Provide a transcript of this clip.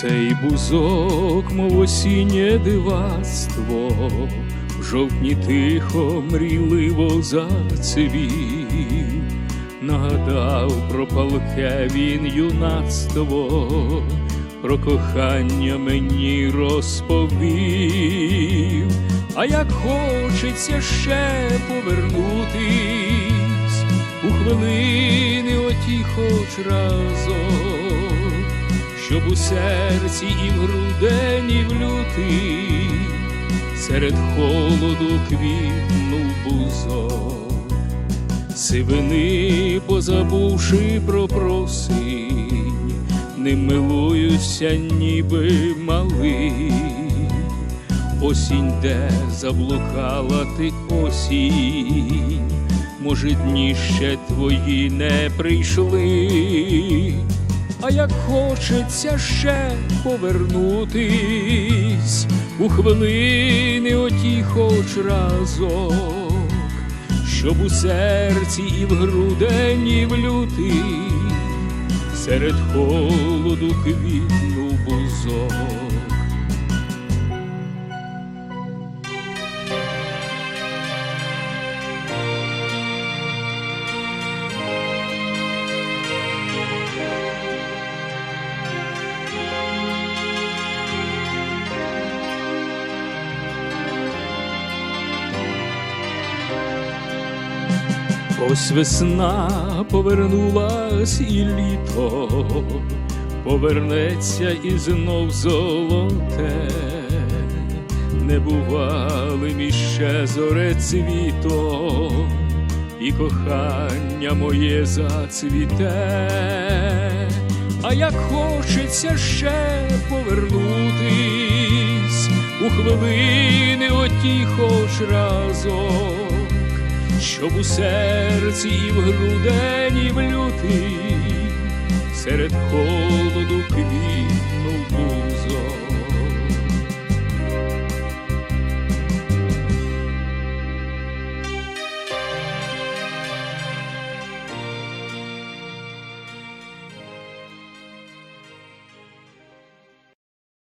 Цей бузок, мов осіннє дивацтво, в жовтні тихо мрійливо зацвів, нагадав про палке він юнацтво, про кохання мені розповів, а як хочеться ще повернутись у хвилини оті хоч разом, щоб у серці і в грудень, і в лютий серед холоду квітнув бузок, сивини, позабувши про просинь, ним милуюся, ніби малий. Осінь, де заблукала ти осінь, може, дні ще твої не прийшли, а як хочеться ще повернутись у хвилини оті хоч разок, щоб у серці і в грудені в лютий серед холоду квітнув бузок. Ось весна повернулась і літо, повернеться і знов золоте, не бували іще зоре цвіто, і кохання моє зацвіте, а як хочеться ще повернутись у хвилини оті хоч разок щоб у серці і в грудені в лютий серед холоду квітнув.